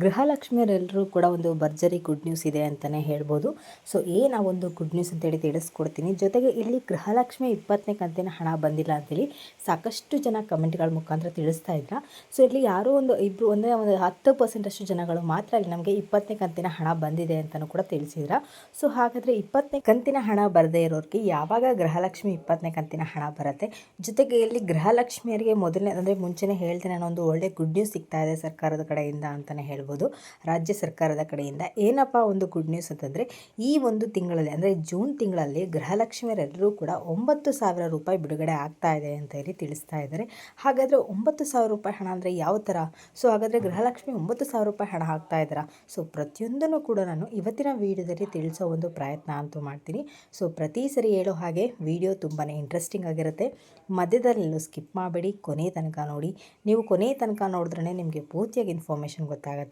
ಗೃಹಲಕ್ಷ್ಮಿಯರೆಲ್ಲರೂ ಕೂಡ ಒಂದು ಭರ್ಜರಿ ಗುಡ್ ನ್ಯೂಸ್ ಇದೆ ಅಂತಲೇ ಹೇಳ್ಬೋದು. ಸೊ ಏನು ಆ ಒಂದು ಗುಡ್ ನ್ಯೂಸ್ ಅಂತೇಳಿ ತಿಳಿಸ್ಕೊಡ್ತೀನಿ. ಜೊತೆಗೆ ಇಲ್ಲಿ ಗೃಹಲಕ್ಷ್ಮಿ ಇಪ್ಪತ್ತನೇ ಕಂತಿನ ಹಣ ಬಂದಿಲ್ಲ ಅಂತೇಳಿ ಸಾಕಷ್ಟು ಜನ ಕಮೆಂಟ್ಗಳ ಮುಖಾಂತರ ತಿಳಿಸ್ತಾ ಇದ್ರ. ಸೊ ಇಲ್ಲಿ ಯಾರೋ ಒಂದು ಇಬ್ಬರು ಒಂದೇ ಒಂದು ಹತ್ತು ಪರ್ಸೆಂಟಷ್ಟು ಜನಗಳು ಮಾತ್ರ ಇಲ್ಲಿ ನಮಗೆ ಇಪ್ಪತ್ತನೇ ಕಂತಿನ ಹಣ ಬಂದಿದೆ ಅಂತಲೂ ಕೂಡ ತಿಳಿಸಿದ್ರ. ಸೊ ಹಾಗಾದರೆ ಇಪ್ಪತ್ತನೇ ಕಂತಿನ ಹಣ ಬರದೇ ಇರೋರಿಗೆ ಯಾವಾಗ ಗೃಹಲಕ್ಷ್ಮಿ ಇಪ್ಪತ್ತನೇ ಕಂತಿನ ಹಣ ಬರುತ್ತೆ? ಜೊತೆಗೆ ಇಲ್ಲಿ ಗೃಹಲಕ್ಷ್ಮಿಯರಿಗೆ ಮೊದಲನೇ ಅಂದರೆ ಮುಂಚೆನೇ ಹೇಳ್ತೇನೆ ಅನ್ನೋ ಒಂದು ಒಳ್ಳೆ ಗುಡ್ ನ್ಯೂಸ್ ಸಿಗ್ತಾ ಇದೆ ಸರ್ಕಾರದ ಕಡೆಯಿಂದ ಅಂತಲೇ ಹೇಳ್ಬೋದು. ರಾಜ್ಯ ಸರ್ಕಾರದ ಕಡೆಯಿಂದ ಏನಪ್ಪ ಒಂದು ಗುಡ್ ನ್ಯೂಸ್ ಅಂತಂದರೆ, ಈ ಒಂದು ತಿಂಗಳಲ್ಲಿ, ಅಂದರೆ ಜೂನ್ ತಿಂಗಳಲ್ಲಿ ಗೃಹಲಕ್ಷ್ಮಿಯರೆಲ್ಲರೂ ಕೂಡ ಒಂಬತ್ತು ಸಾವಿರ ರೂಪಾಯಿ ಬಿಡುಗಡೆ ಆಗ್ತಾ ಇದೆ ಅಂತ ಹೇಳಿ ತಿಳಿಸ್ತಾ ಇದ್ದಾರೆ. ಹಾಗಾದರೆ ಒಂಬತ್ತು ಸಾವಿರ ರೂಪಾಯಿ ಹಣ ಅಂದರೆ ಯಾವ ಥರ ಸೊ ಹಾಗಾದರೆ ಗೃಹಲಕ್ಷ್ಮಿ ಒಂಬತ್ತು ಸಾವಿರ ರೂಪಾಯಿ ಹಣ ಹಾಕ್ತಾ ಇದ್ದಾರ? ಸೊ ಪ್ರತಿಯೊಂದನ್ನು ಕೂಡ ನಾನು ಇವತ್ತಿನ ವಿಡಿಯೋದಲ್ಲಿ ತಿಳಿಸೋ ಒಂದು ಪ್ರಯತ್ನ ಅಂತೂ ಮಾಡ್ತೀನಿ. ಸೊ ಪ್ರತಿ ಸರಿ ಹೇಳೋ ಹಾಗೆ ವಿಡಿಯೋ ತುಂಬಾ ಇಂಟ್ರೆಸ್ಟಿಂಗ್ ಆಗಿರುತ್ತೆ. ಮಧ್ಯದಲ್ಲೆಲ್ಲೂ ಸ್ಕಿಪ್ ಮಾಡಬೇಡಿ. ಕೊನೆ ತನಕ ನೋಡಿ. ನೀವು ಕೊನೆ ತನಕ ನೋಡಿದ್ರೆ ನಿಮಗೆ ಪೂರ್ತಿಯಾಗಿ ಇನ್ಫಾರ್ಮೇಷನ್ ಗೊತ್ತಾಗುತ್ತೆ.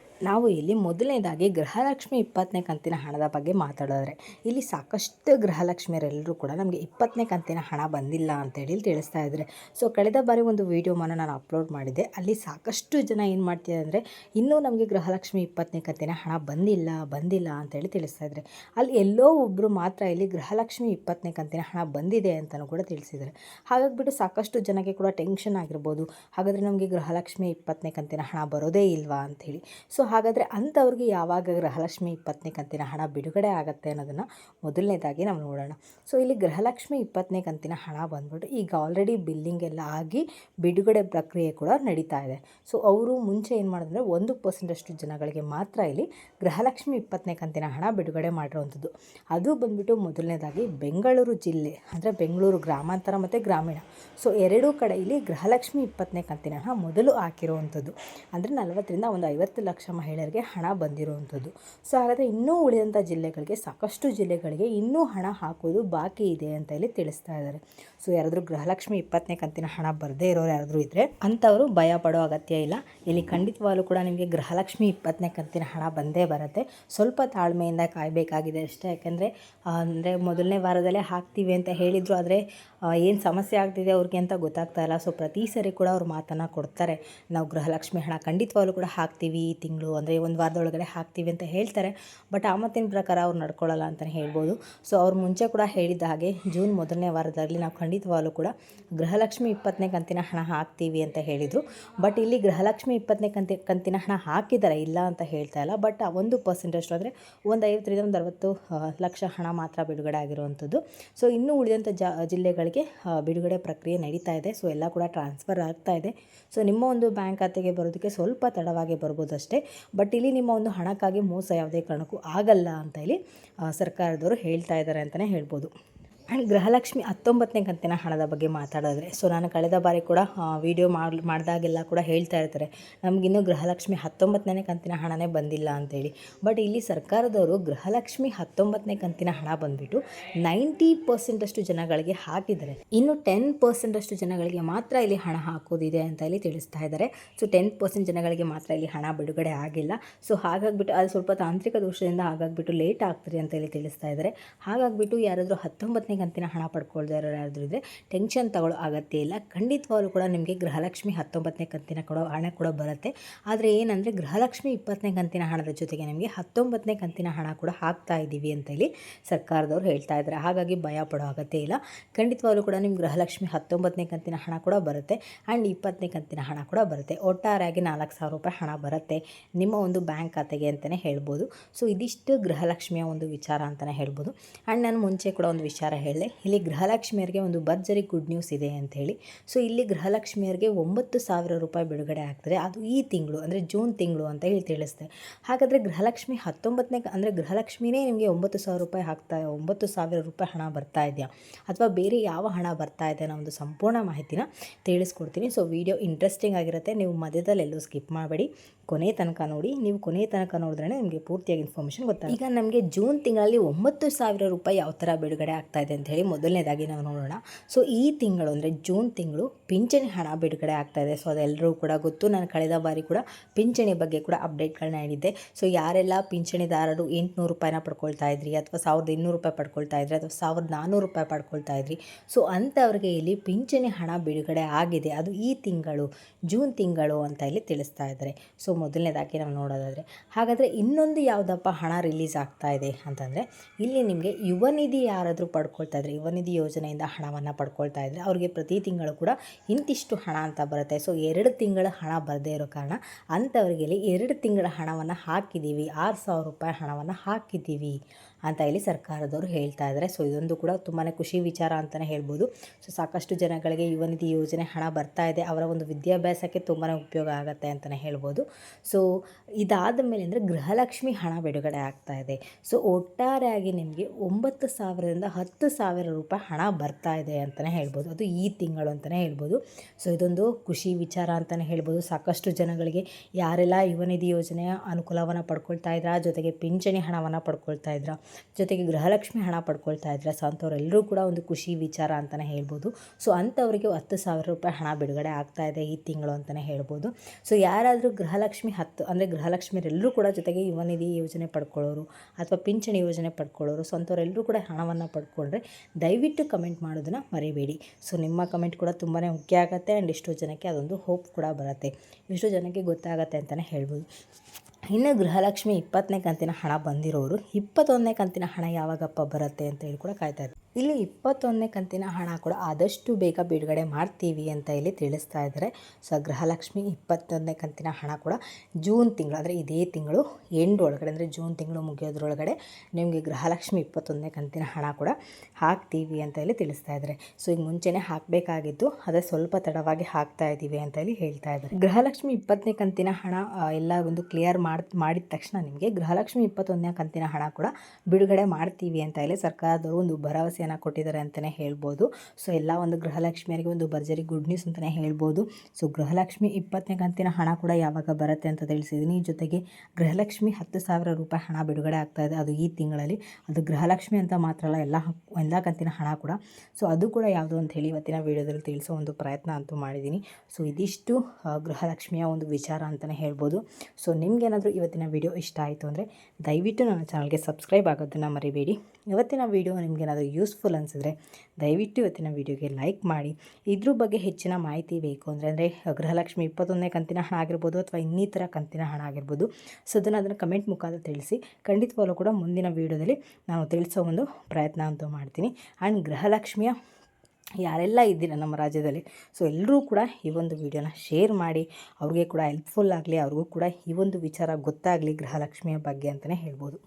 ನಾವು ಇಲ್ಲಿ ಮೊದಲನೇದಾಗಿ ಗೃಹಲಕ್ಷ್ಮಿ ಇಪ್ಪತ್ತನೇ ಕಂತಿನ ಹಣದ ಬಗ್ಗೆ ಮಾತಾಡಿದ್ರೆ ಇಲ್ಲಿ ಸಾಕಷ್ಟು ಗೃಹಲಕ್ಷ್ಮಿಯರೆಲ್ಲರೂ ಕೂಡ ನಮಗೆ ಇಪ್ಪತ್ತನೇ ಕಂತಿನ ಹಣ ಬಂದಿಲ್ಲ ಅಂತೇಳಿ ತಿಳಿಸ್ತಾ ಇದ್ದಾರೆ. ಸೊ ಕಳೆದ ಬಾರಿ ಒಂದು ವೀಡಿಯೋವನ್ನು ನಾನು ಅಪ್ಲೋಡ್ ಮಾಡಿದ್ದೆ. ಅಲ್ಲಿ ಸಾಕಷ್ಟು ಜನ ಏನು ಮಾಡ್ತಿದ್ದಾರೆ ಅಂದರೆ, ಇನ್ನೂ ನಮಗೆ ಗೃಹಲಕ್ಷ್ಮಿ ಇಪ್ಪತ್ತನೇ ಕಂತಿನ ಹಣ ಬಂದಿಲ್ಲ ಬಂದಿಲ್ಲ ಅಂತೇಳಿ ತಿಳಿಸ್ತಾ ಇದ್ದಾರೆ. ಅಲ್ಲಿ ಎಲ್ಲೋ ಒಬ್ಬರು ಮಾತ್ರ ಇಲ್ಲಿ ಗೃಹಲಕ್ಷ್ಮಿ ಇಪ್ಪತ್ತನೇ ಕಂತಿನ ಹಣ ಬಂದಿದೆ ಅಂತಲೂ ಕೂಡ ತಿಳಿಸಿದ್ದಾರೆ. ಹಾಗಾಗಿಬಿಟ್ಟು ಸಾಕಷ್ಟು ಜನಕ್ಕೆ ಕೂಡ ಟೆನ್ಷನ್ ಆಗಿರ್ಬೋದು. ಹಾಗಾದರೆ ನಮಗೆ ಗೃಹಲಕ್ಷ್ಮಿ ಇಪ್ಪತ್ತನೇ ಕಂತಿನ ಹಣ ಬರೋದೇ ಇಲ್ವಾ ಅಂಥೇಳಿ ಸೊ ಹಾಗಾದರೆ ಅಂಥವ್ರಿಗೆ ಯಾವಾಗ ಗೃಹಲಕ್ಷ್ಮಿ ಇಪ್ಪತ್ತನೇ ಕಂತಿನ ಹಣ ಬಿಡುಗಡೆ ಆಗುತ್ತೆ ಅನ್ನೋದನ್ನು ಮೊದಲನೇದಾಗಿ ನಾವು ನೋಡೋಣ. ಸೊ ಇಲ್ಲಿ ಗೃಹಲಕ್ಷ್ಮಿ ಇಪ್ಪತ್ತನೇ ಕಂತಿನ ಹಣ ಬಂದ್ಬಿಟ್ಟು ಈಗ ಆಲ್ರೆಡಿ ಬಿಲ್ಲಿಂಗ್ ಎಲ್ಲ ಆಗಿ ಬಿಡುಗಡೆ ಪ್ರಕ್ರಿಯೆ ಕೂಡ ನಡೀತಾ ಇದೆ. ಸೊ ಅವರು ಮುಂಚೆ ಏನು ಮಾಡಿದ್ರೆ ಒಂದು ಪರ್ಸೆಂಟಷ್ಟು ಜನಗಳಿಗೆ ಮಾತ್ರ ಇಲ್ಲಿ ಗೃಹಲಕ್ಷ್ಮಿ ಇಪ್ಪತ್ತನೇ ಕಂತಿನ ಹಣ ಬಿಡುಗಡೆ ಮಾಡಿರುವಂಥದ್ದು. ಅದು ಬಂದ್ಬಿಟ್ಟು ಮೊದಲನೇದಾಗಿ ಬೆಂಗಳೂರು ಜಿಲ್ಲೆ, ಅಂದರೆ ಬೆಂಗಳೂರು ಗ್ರಾಮಾಂತರ ಮತ್ತು ಗ್ರಾಮೀಣ. ಸೊ ಎರಡೂ ಕಡೆ ಇಲ್ಲಿ ಗೃಹಲಕ್ಷ್ಮಿ ಇಪ್ಪತ್ತನೇ ಕಂತಿನ ಹಣ ಮೊದಲು ಹಾಕಿರುವಂಥದ್ದು. ಅಂದರೆ ನಲವತ್ತರಿಂದ ಒಂದು ಐವತ್ತು ಲಕ್ಷ ಮಹಿಳೆಯರಿಗೆ ಹಣ ಬಂದಿರುವಂಥದ್ದು. ಸೊ ಹಾಗಾದರೆ ಇನ್ನೂ ಉಳಿದಂಥ ಜಿಲ್ಲೆಗಳಿಗೆ, ಸಾಕಷ್ಟು ಜಿಲ್ಲೆಗಳಿಗೆ ಇನ್ನೂ ಹಣ ಹಾಕೋದು ಬಾಕಿ ಇದೆ ಅಂತ ಇಲ್ಲಿ ತಿಳಿಸ್ತಾ ಇದ್ದಾರೆ. ಸೊ ಯಾರಾದರೂ ಗೃಹಲಕ್ಷ್ಮಿ ಇಪ್ಪತ್ತನೇ ಕಂತಿನ ಹಣ ಬರದೇ ಇರೋರು ಯಾರಾದರೂ ಇದ್ದರೆ ಅಂಥವರು ಭಯ ಪಡೋ ಅಗತ್ಯ ಇಲ್ಲ. ಇಲ್ಲಿ ಖಂಡಿತವಾಗಲೂ ಕೂಡ ನಿಮಗೆ ಗೃಹಲಕ್ಷ್ಮಿ ಇಪ್ಪತ್ತನೇ ಕಂತಿನ ಹಣ ಬಂದೇ ಬರುತ್ತೆ. ಸ್ವಲ್ಪ ತಾಳ್ಮೆಯಿಂದ ಕಾಯಬೇಕಾಗಿದೆ ಅಷ್ಟೇ. ಯಾಕೆಂದರೆ ಅಂದರೆ ಮೊದಲನೇ ವಾರದಲ್ಲೇ ಹಾಕ್ತೀವಿ ಅಂತ ಹೇಳಿದರು, ಆದರೆ ಏನು ಸಮಸ್ಯೆ ಆಗ್ತಿದೆ ಅವ್ರಿಗೆ ಅಂತ ಗೊತ್ತಾಗ್ತಾ ಇಲ್ಲ. ಸೊ ಪ್ರತಿ ಸರಿ ಕೂಡ ಅವ್ರು ಮಾತನ್ನು ಕೊಡ್ತಾರೆ. ನಾವು ಗೃಹಲಕ್ಷ್ಮಿ ಹಣ ಖಂಡಿತವಾಗ್ಲೂ ಕೂಡ ಹಾಕ್ತೀವಿ ಈ ತಿಂಗಳು, ಅಂದರೆ ಒಂದು ವಾರದೊಳಗಡೆ ಹಾಕ್ತೀವಿ ಅಂತ ಹೇಳ್ತಾರೆ. ಬಟ್ ಆ ಮತ್ತಿನ ಪ್ರಕಾರ ಅವ್ರು ನಡ್ಕೊಳ್ಳಲ್ಲ ಅಂತಲೇ ಹೇಳ್ಬೋದು. ಸೊ ಅವ್ರು ಮುಂಚೆ ಕೂಡ ಹೇಳಿದ ಹಾಗೆ ಜೂನ್ ಮೊದಲನೇ ವಾರದಲ್ಲಿ ನಾವು ಖಂಡಿತವಾಗ್ಲೂ ಕೂಡ ಗೃಹಲಕ್ಷ್ಮಿ ಇಪ್ಪತ್ತನೇ ಕಂತಿನ ಹಣ ಹಾಕ್ತೀವಿ ಅಂತ ಹೇಳಿದರು. ಬಟ್ ಇಲ್ಲಿ ಗೃಹಲಕ್ಷ್ಮಿ ಇಪ್ಪತ್ತನೇ ಕಂತಿ, ಕಂತಿನ ಹಣ ಹಾಕಿದ್ದಾರೆ ಇಲ್ಲ ಅಂತ ಹೇಳ್ತಾ ಇಲ್ಲ. ಬಟ್ ಒಂದು ಪರ್ಸೆಂಟಷ್ಟು ಅಂದರೆ ಒಂದು ಐವತ್ತರಿಂದ ಒಂದು ಅರವತ್ತು ಲಕ್ಷ ಹಣ ಮಾತ್ರ ಬಿಡುಗಡೆ ಆಗಿರುವಂಥದ್ದು. ಸೊ ಇನ್ನೂ ಉಳಿದಂಥ ಜಿಲ್ಲೆಗಳಿಗೆ ಬಿಡುಗಡೆ ಪ್ರಕ್ರಿಯೆ ನಡೀತಾ ಇದೆ. ಸೊ, ಎಲ್ಲ ಕೂಡ ಟ್ರಾನ್ಸ್ಫರ್ ಆಗ್ತಾ ಇದೆ. ಸೊ, ನಿಮ್ಮ ಒಂದು ಬ್ಯಾಂಕ್ ಖಾತೆಗೆ ಬರೋದಕ್ಕೆ ಸ್ವಲ್ಪ ತಡವಾಗಿ ಬರ್ಬೋದು ಅಷ್ಟೇ ಬಟ್ ಇಲ್ಲಿ ನಿಮ್ಮ ಒಂದು ಹಣಕ್ಕಾಗಿ ಮೋಸ ಯಾವುದೇ ಕಾರಣಕ್ಕೂ ಆಗಲ್ಲ ಅಂತ ಇಲ್ಲಿ ಸರ್ಕಾರದವರು ಹೇಳ್ತಾ ಇದ್ದಾರೆ ಅಂತಲೇ ಹೇಳ್ಬೋದು. ಆ್ಯಂಡ್ ಗೃಹಲಕ್ಷ್ಮಿ ಹತ್ತೊಂಬತ್ತನೇ ಕಂತಿನ ಹಣದ ಬಗ್ಗೆ ಮಾತಾಡಿದ್ರೆ ಸೊ ನಾನು ಕಳೆದ ಬಾರಿ ಕೂಡ ವಿಡಿಯೋ ಮಾಡಿ, ಮಾಡಿದಾಗೆಲ್ಲ ಕೂಡ ಹೇಳ್ತಾ ಇರ್ತಾರೆ, ನಮಗಿನ್ನೂ ಗೃಹಲಕ್ಷ್ಮಿ ಹತ್ತೊಂಬತ್ತನೇ ಕಂತಿನ ಹಣನೇ ಬಂದಿಲ್ಲ ಅಂತೇಳಿ. ಬಟ್ ಇಲ್ಲಿ ಸರ್ಕಾರದವರು ಗೃಹಲಕ್ಷ್ಮಿ ಹತ್ತೊಂಬತ್ತನೇ ಕಂತಿನ ಹಣ ಬಂದುಬಿಟ್ಟು ನೈಂಟಿ ಪರ್ಸೆಂಟಷ್ಟು ಜನಗಳಿಗೆ ಹಾಕಿದ್ದಾರೆ. ಇನ್ನು ಟೆನ್ ಪರ್ಸೆಂಟಷ್ಟು ಜನಗಳಿಗೆ ಮಾತ್ರ ಇಲ್ಲಿ ಹಣ ಹಾಕೋದಿದೆ ಅಂತ ಇಲ್ಲಿ ತಿಳಿಸ್ತಾ ಇದ್ದಾರೆ. ಸೊ ಟೆನ್ ಪರ್ಸೆಂಟ್ ಜನಗಳಿಗೆ ಮಾತ್ರ ಇಲ್ಲಿ ಹಣ ಬಿಡುಗಡೆ ಆಗಿಲ್ಲ. ಸೊ ಹಾಗಾಗಿಬಿಟ್ಟು, ಅದು ಸ್ವಲ್ಪ ತಾಂತ್ರಿಕ ದೋಷದಿಂದ ಹಾಗಾಗಿಬಿಟ್ಟು ಲೇಟ್ ಆಗ್ತದೆ ಅಂತ ಇಲ್ಲಿ ತಿಳಿಸ್ತಾ ಇದ್ದಾರೆ. ಹಾಗಾಗಿಬಿಟ್ಟು ಯಾರಾದರೂ ಹತ್ತೊಂಬತ್ತನೇ ಕಂತಿನ ಹಣ ಪಡ್ಕೊಳ್ದೇ ಇರೋ ಯಾರಾದರೂ ಇದ್ದರೆ ಟೆನ್ಷನ್ ತಗೊಳ್ಳೋ ಅಗತ್ಯ ಇಲ್ಲ. ಖಂಡಿತವಾಗ್ಲೂ ಕೂಡ ನಿಮಗೆ ಗೃಹಲಕ್ಷ್ಮಿ ಹತ್ತೊಂಬತ್ತನೇ ಕಂತಿನ ಕೊಡೋ ಹಣ ಕೂಡ ಬರುತ್ತೆ. ಆದರೆ ಏನಂದರೆ ಗೃಹಲಕ್ಷ್ಮಿ ಇಪ್ಪತ್ತನೇ ಕಂತಿನ ಹಣದ ಜೊತೆಗೆ ನಿಮಗೆ ಹತ್ತೊಂಬತ್ತನೇ ಕಂತಿನ ಹಣ ಕೂಡ ಹಾಕ್ತಾ ಇದ್ದೀವಿ ಅಂತ ಹೇಳಿ ಸರ್ಕಾರದವ್ರು ಹೇಳ್ತಾ ಇದ್ದಾರೆ. ಹಾಗಾಗಿ ಭಯ ಪಡೋ ಅಗತ್ಯ ಇಲ್ಲ. ಖಂಡಿತವಾಗ್ಲೂ ಕೂಡ ನಿಮ್ಮ ಗೃಹಲಕ್ಷ್ಮಿ ಹತ್ತೊಂಬತ್ತನೇ ಕಂತಿನ ಹಣ ಕೂಡ ಬರುತ್ತೆ. ಆ್ಯಂಡ್ ಇಪ್ಪತ್ತನೇ ಕಂತಿನ ಹಣ ಕೂಡ ಬರುತ್ತೆ. ಒಟ್ಟಾರೆಯಾಗಿ ನಾಲ್ಕು ಸಾವಿರ ರೂಪಾಯಿ ಹಣ ಬರುತ್ತೆ ನಿಮ್ಮ ಒಂದು ಬ್ಯಾಂಕ್ ಖಾತೆಗೆ ಅಂತಲೇ ಹೇಳ್ಬೋದು. ಸೊ ಇದಿಷ್ಟು ಗೃಹಲಕ್ಷ್ಮಿಯ ಒಂದು ವಿಚಾರ ಅಂತಲೇ ಹೇಳ್ಬೋದು. ಆ್ಯಂಡ್ ನಾನು ಮುಂಚೆ ಕೂಡ ಒಂದು ವಿಚಾರ ಹೇಳಿದೆ ಇಲ್ಲಿ ಗೃಹಲಕ್ಷ್ಮಿಯರಿಗೆ ಒಂದು ಭರ್ಜರಿ ಗುಡ್ ನ್ಯೂಸ್ ಇದೆ ಅಂತ ಹೇಳಿ. ಸೊ ಇಲ್ಲಿ ಗೃಹಲಕ್ಷ್ಮಿಯರಿಗೆ ಒಂಬತ್ತು ಸಾವಿರ ರೂಪಾಯಿ ಬಿಡುಗಡೆ ಆಗ್ತದೆ. ಅದು ಈ ತಿಂಗಳು, ಅಂದರೆ ಜೂನ್ ತಿಂಗಳು ಅಂತ ಹೇಳಿ ತಿಳಿಸ್ತೆ ಹಾಗಾದರೆ ಗೃಹಲಕ್ಷ್ಮಿ ಹತ್ತೊಂಬತ್ತನೇ, ಅಂದರೆ ಗೃಹಲಕ್ಷ್ಮಿನೇ ನಿಮಗೆ ಒಂಬತ್ತು ಸಾವಿರ ರೂಪಾಯಿ ಹಾಕ್ತಾ, ಒಂಬತ್ತು ಸಾವಿರ ರೂಪಾಯಿ ಹಣ ಬರ್ತಾ ಇದೆಯಾ? ಅಥವಾ ಬೇರೆ ಯಾವ ಹಣ ಬರ್ತಾ ಇದೆ ಅನ್ನೋ ಒಂದು ಸಂಪೂರ್ಣ ಮಾಹಿತಿನ ತಿಳಿಸ್ಕೊಡ್ತೀನಿ. ಸೊ ವಿಡಿಯೋ ಇಂಟ್ರೆಸ್ಟಿಂಗ್ ಆಗಿರುತ್ತೆ. ನೀವು ಮಧ್ಯದಲ್ಲಿ ಎಲ್ಲೂ ಸ್ಕಿಪ್ ಮಾಡಬೇಡಿ. ಕೊನೆ ತನಕ ನೋಡಿ. ನೀವು ಕೊನೆ ತನಕ ನೋಡಿದ್ರೆ ನಿಮಗೆ ಪೂರ್ತಿಯಾಗಿ ಇನ್ಫಾರ್ಮೇಷನ್ ಗೊತ್ತಾಗುತ್ತೆ. ಈಗ ನಮಗೆ ಜೂನ್ ತಿಂಗಳಲ್ಲಿ ಒಂಬತ್ತು ಸಾವಿರ ರೂಪಾಯಿ ಯಾವ ಥರ ಬಿಡುಗಡೆ ಆಗ್ತಾ ಅಂತ ಹೇಳಿ ಮೊದಲನೇದಾಗಿ ನಾವು ನೋಡೋಣ. ಸೊ ಈ ತಿಂಗಳು ಅಂದರೆ ಜೂನ್ ತಿಂಗಳು ಪಿಂಚಣಿ ಹಣ ಬಿಡುಗಡೆ ಆಗ್ತಾ ಇದೆ. ಸೊ ಅದೆಲ್ಲರೂ ಕೂಡ ಗೊತ್ತು. ನಾನು ಕಳೆದ ಬಾರಿ ಕೂಡ ಪಿಂಚಣಿ ಬಗ್ಗೆ ಕೂಡ ಅಪ್ಡೇಟ್ಗಳನ್ನ ನೀಡಿದ್ದೆ ಸೊ ಯಾರೆಲ್ಲ ಪಿಂಚಣಿದಾರರು ಎಂಟುನೂರು ರೂಪಾಯಿನ ಪಡ್ಕೊಳ್ತಾ ಇದ್ರಿ ಅಥವಾ ಸಾವಿರದ ಇನ್ನೂರು ರೂಪಾಯಿ ಪಡ್ಕೊಳ್ತಾ ಇದ್ರಿ ಅಥವಾ ಸಾವಿರದ ನಾನ್ನೂರು ರೂಪಾಯಿ ಪಡ್ಕೊಳ್ತಾ ಇದ್ರಿ. ಸೊ ಅಂಥವ್ರಿಗೆ ಇಲ್ಲಿ ಪಿಂಚಣಿ ಹಣ ಬಿಡುಗಡೆ ಆಗಿದೆ. ಅದು ಈ ತಿಂಗಳು, ಜೂನ್ ತಿಂಗಳು ಅಂತ ಇಲ್ಲಿ ತಿಳಿಸ್ತಾ ಇದ್ದಾರೆ. ಸೊ ಮೊದಲನೇದಾಗಿ ನಾವು ನೋಡೋದಾದರೆ, ಹಾಗಾದರೆ ಇನ್ನೊಂದು ಯಾವುದಪ್ಪ ಹಣ ರಿಲೀಸ್ ಆಗ್ತಾ ಇದೆ ಅಂತಂದರೆ, ಇಲ್ಲಿ ನಿಮಗೆ ಯುವ ನಿಧಿ ಯಾರಾದರೂ ಪಡ್ಕೊಳ್ತಾ ಇದ್ರೆ ಯುವ ನಿಧಿ ಯೋಜನೆಯಿಂದ ಹಣವನ್ನು ಪಡ್ಕೊಳ್ತಾ ಇದ್ದಾರೆ ಅವರಿಗೆ ಪ್ರತಿ ತಿಂಗಳು ಕೂಡ ಇಂತಿಷ್ಟು ಹಣ ಅಂತ ಬರುತ್ತೆ. ಸೊ ಎರಡು ತಿಂಗಳ ಹಣ ಬರದೇ ಇರೋ ಕಾರಣ ಅಂಥವರಿಗೆ ಇಲ್ಲಿ ಎರಡು ತಿಂಗಳ ಹಣವನ್ನು ಹಾಕಿದ್ದೀವಿ, ಆರು ಸಾವಿರ ರೂಪಾಯಿ ಹಣವನ್ನು ಹಾಕಿದ್ದೀವಿ ಅಂತ ಇಲ್ಲಿ ಸರ್ಕಾರದವರು ಹೇಳ್ತಾ ಇದ್ದಾರೆ ಸೊ ಇದೊಂದು ಕೂಡ ತುಂಬಾ ಖುಷಿ ವಿಚಾರ ಅಂತಲೇ ಹೇಳ್ಬೋದು. ಸೊ ಸಾಕಷ್ಟು ಜನಗಳಿಗೆ ಯುವ ನಿಧಿ ಯೋಜನೆ ಹಣ ಬರ್ತಾ ಇದೆ, ಅವರ ಒಂದು ವಿದ್ಯಾಭ್ಯಾಸಕ್ಕೆ ತುಂಬಾ ಉಪಯೋಗ ಆಗುತ್ತೆ ಅಂತಲೇ ಹೇಳ್ಬೋದು. ಸೊ ಇದಾದ ಮೇಲೆ ಅಂದರೆ ಗೃಹಲಕ್ಷ್ಮಿ ಹಣ ಬಿಡುಗಡೆ ಆಗ್ತಾ ಇದೆ. ಸೊ ಒಟ್ಟಾರೆಯಾಗಿ ನಿಮಗೆ ಒಂಬತ್ತು ಸಾವಿರದಿಂದ ಹತ್ತು ಸಾವಿರ ರೂಪಾಯಿ ಹಣ ಬರ್ತಾ ಇದೆ ಅಂತಲೇ ಹೇಳ್ಬೋದು. ಅದು ಈ ತಿಂಗಳು ಅಂತಲೇ ಹೇಳ್ಬೋದು. ಸೊ, ಇದೊಂದು ಖುಷಿ ವಿಚಾರ ಅಂತಲೇ ಹೇಳ್ಬೋದು. ಸಾಕಷ್ಟು ಜನಗಳಿಗೆ ಯಾರೆಲ್ಲ ಯುವನಿಧಿ ಯೋಜನೆಯ ಅನುಕೂಲವನ್ನು ಪಡ್ಕೊಳ್ತಾ ಇದ್ರ, ಜೊತೆಗೆ ಪಿಂಚಣಿ ಹಣವನ್ನು ಪಡ್ಕೊಳ್ತಾ ಇದ್ರ, ಜೊತೆಗೆ ಗೃಹಲಕ್ಷ್ಮಿ ಹಣ ಪಡ್ಕೊಳ್ತಾ ಇದ್ರ, ಸೊ, ಅಂಥವರೆಲ್ಲರೂ ಕೂಡ ಒಂದು ಖುಷಿ ವಿಚಾರ ಅಂತಲೇ ಹೇಳ್ಬೋದು. ಸೊ, ಅಂಥವರಿಗೆ ಹತ್ತು ಸಾವಿರ ರೂಪಾಯಿ ಹಣ ಬಿಡುಗಡೆ ಆಗ್ತಾ ಇದೆ ಈ ತಿಂಗಳು ಅಂತಲೇ ಹೇಳ್ಬೋದು. ಸೊ, ಯಾರಾದರೂ ಗೃಹಲಕ್ಷ್ಮಿ ಹತ್ತು, ಅಂದರೆ ಗೃಹಲಕ್ಷ್ಮಿಯರೆಲ್ಲರೂ ಕೂಡ ಜೊತೆಗೆ ಯುವನಿಧಿ ಯೋಜನೆ ಪಡ್ಕೊಳ್ಳೋರು ಅಥವಾ ಪಿಂಚಣಿ ಯೋಜನೆ ಪಡ್ಕೊಳ್ಳೋರು, ಸೊ ಕೂಡ ಹಣವನ್ನು ಪಡ್ಕೊಂಡ್ರೆ ದಯವಿಟ್ಟು ಕಮೆಂಟ್ ಮಾಡೋದನ್ನು ಮರಿಬೇಡಿ. ಸೊ, ನಿಮ್ಮ ಕಮೆಂಟ್ ಕೂಡ ತುಂಬಾ ಮುಖ್ಯ ಆಗುತ್ತೆ ಆ್ಯಂಡ್ ಎಷ್ಟೋ ಜನಕ್ಕೆ ಅದೊಂದು ಹೋಪ್ ಕೂಡ ಬರುತ್ತೆ. ಎಷ್ಟೋ ಜನಕ್ಕೆ ಗೊತ್ತಾಗತ್ತೆ ಅಂತಲೇ ಹೇಳ್ಬೋದು. ಇನ್ನು ಗೃಹಲಕ್ಷ್ಮಿ ಇಪ್ಪತ್ತನೇ ಕಂತಿನ ಹಣ ಬಂದಿರೋರು, ಇಪ್ಪತ್ತೊಂದನೇ ಕಂತಿನ ಹಣ ಯಾವಾಗಪ್ಪ ಬರುತ್ತೆ ಅಂತ ಹೇಳಿ ಕೂಡ ಕಾಯ್ತಾ ಇದ್ದಾರೆ ಇಲ್ಲಿ ಇಪ್ಪತ್ತೊಂದನೇ ಕಂತಿನ ಹಣ ಕೂಡ ಆದಷ್ಟು ಬೇಗ ಬಿಡುಗಡೆ ಮಾಡ್ತೀವಿ ಅಂತ ಇಲ್ಲಿ ತಿಳಿಸ್ತಾ ಇದ್ದಾರೆ. ಸೊ ಗೃಹಲಕ್ಷ್ಮಿ ಇಪ್ಪತ್ತೊಂದನೇ ಕಂತಿನ ಹಣ ಕೂಡ ಜೂನ್ ತಿಂಗಳು, ಅಂದರೆ ಇದೇ ತಿಂಗಳು ಎಂಡ್ ಒಳಗಡೆ ಅಂದರೆ ಜೂನ್ ತಿಂಗಳು ಮುಗಿಯೋದ್ರೊಳಗಡೆ ನಿಮಗೆ ಗೃಹಲಕ್ಷ್ಮಿ ಇಪ್ಪತ್ತೊಂದನೇ ಕಂತಿನ ಹಣ ಕೂಡ ಹಾಕ್ತೀವಿ ಅಂತ ಇಲ್ಲಿ ತಿಳಿಸ್ತಾ ಇದ್ದಾರೆ. ಸೊ, ಈಗ ಮುಂಚೆನೇ ಹಾಕಬೇಕಾಗಿತ್ತು ಅದೇ ಸ್ವಲ್ಪ ತಡವಾಗಿ ಹಾಕ್ತಾ ಇದ್ದೀವಿ ಅಂತ ಇಲ್ಲಿ ಹೇಳ್ತಾ ಇದ್ದಾರೆ. ಗೃಹಲಕ್ಷ್ಮಿ ಇಪ್ಪತ್ತನೇ ಕಂತಿನ ಹಣ ಎಲ್ಲ ಒಂದು ಕ್ಲಿಯರ್ ಮಾಡಿ, ಮಾಡಿದ ತಕ್ಷಣ ನಿಮಗೆ ಗೃಹಲಕ್ಷ್ಮಿ ಇಪ್ಪತ್ತೊಂದನೇ ಕಂತಿನ ಹಣ ಕೂಡ ಬಿಡುಗಡೆ ಮಾಡ್ತೀವಿ ಅಂತ ಇಲ್ಲಿ ಸರ್ಕಾರದವರು ಒಂದು ಭರವಸೆಯನ್ನು ಕೊಟ್ಟಿದ್ದಾರೆ ಅಂತಲೇ ಹೇಳ್ಬೋದು. ಸೊ ಎಲ್ಲ ಒಂದು ಗೃಹಲಕ್ಷ್ಮಿಯರಿಗೆ ಒಂದು ಭರ್ಜರಿ ಗುಡ್ ನ್ಯೂಸ್ ಅಂತಲೇ ಹೇಳ್ಬೋದು. ಸೊ ಗೃಹಲಕ್ಷ್ಮಿ ಇಪ್ಪತ್ತನೇ ಕಂತಿನ ಹಣ ಕೂಡ ಯಾವಾಗ ಬರುತ್ತೆ ಅಂತ ತಿಳಿಸಿದ್ದೀನಿ ಜೊತೆಗೆ ಗೃಹಲಕ್ಷ್ಮಿ ಹತ್ತು ಸಾವಿರ ರೂಪಾಯಿ ಹಣ ಬಿಡುಗಡೆ ಆಗ್ತಾ ಇದೆ ಅದು ಈ ತಿಂಗಳಲ್ಲಿ. ಅದು ಗೃಹಲಕ್ಷ್ಮಿ ಅಂತ ಮಾತ್ರ ಅಲ್ಲ, ಎಲ್ಲ ಎಲ್ಲ ಕಂತಿನ ಹಣ ಕೂಡ. ಸೊ ಅದು ಕೂಡ ಯಾವುದು ಅಂತ ಹೇಳಿ ಇವತ್ತಿನ ವಿಡಿಯೋದಲ್ಲಿ ತಿಳಿಸೋ ಒಂದು ಪ್ರಯತ್ನ ಅಂತೂ ಮಾಡಿದ್ದೀನಿ ಸೊ ಇದಿಷ್ಟು ಗೃಹಲಕ್ಷ್ಮಿಯ ಒಂದು ವಿಚಾರ ಅಂತಲೇ ಹೇಳ್ಬೋದು. ಸೊ ನಿಮಗೇನಾದರೂ ಇವತ್ತಿನ ವಿಡಿಯೋ ಇಷ್ಟ ಆಯಿತು ಅಂದರೆ ದಯವಿಟ್ಟು ನನ್ನ ಚಾನಲ್ಗೆ ಸಬ್ಸ್ಕ್ರೈಬ್ ಆಗೋದನ್ನು ಮರಿಬೇಡಿ. ಇವತ್ತಿನ ವಿಡಿಯೋ ನಿಮಗೇನಾದರೂ ಯೂಸ್ಫುಲ್ ಅನಿಸಿದ್ರೆ ದಯವಿಟ್ಟು ಇವತ್ತಿನ ವಿಡಿಯೋಗೆ ಲೈಕ್ ಮಾಡಿ. ಇದ್ರ ಬಗ್ಗೆ ಹೆಚ್ಚಿನ ಮಾಹಿತಿ ಬೇಕು ಅಂದರೆ ಅಂದರೆ ಗೃಹಲಕ್ಷ್ಮಿ ಇಪ್ಪತ್ತೊಂದನೇ ಕಂತಿನ ಹಣ ಆಗಿರ್ಬೋದು ಅಥವಾ ಇನ್ನಿತರ ಕಂತಿನ ಹಣ ಆಗಿರ್ಬೋದು. ಸೊ, ಅದನ್ನು ಅದನ್ನು ಕಮೆಂಟ್ ಮುಖಾಂತರ ತಿಳಿಸಿ. ಖಂಡಿತವಾಗಲೂ ಕೂಡ ಮುಂದಿನ ವೀಡಿಯೋದಲ್ಲಿ ನಾನು ತಿಳಿಸೋ ಒಂದು ಪ್ರಯತ್ನ ಅಂತೂ ಮಾಡ್ತೀನಿ. ಆ್ಯಂಡ್ ಗೃಹಲಕ್ಷ್ಮಿಯ ಯಾರೆಲ್ಲ ಇದ್ದೀರ ನಮ್ಮ ರಾಜ್ಯದಲ್ಲಿ, ಸೊ ಎಲ್ಲರೂ ಕೂಡ ಈ ಒಂದು ವಿಡಿಯೋನ ಶೇರ್ ಮಾಡಿ. ಅವ್ರಿಗೆ ಕೂಡ ಹೆಲ್ಪ್ಫುಲ್ ಆಗಲಿ, ಅವ್ರಿಗೂ ಕೂಡ ಈ ಒಂದು ವಿಚಾರ ಗೊತ್ತಾಗಲಿ ಗೃಹಲಕ್ಷ್ಮಿಯ ಬಗ್ಗೆ ಅಂತಲೇ ಹೇಳ್ಬೋದು.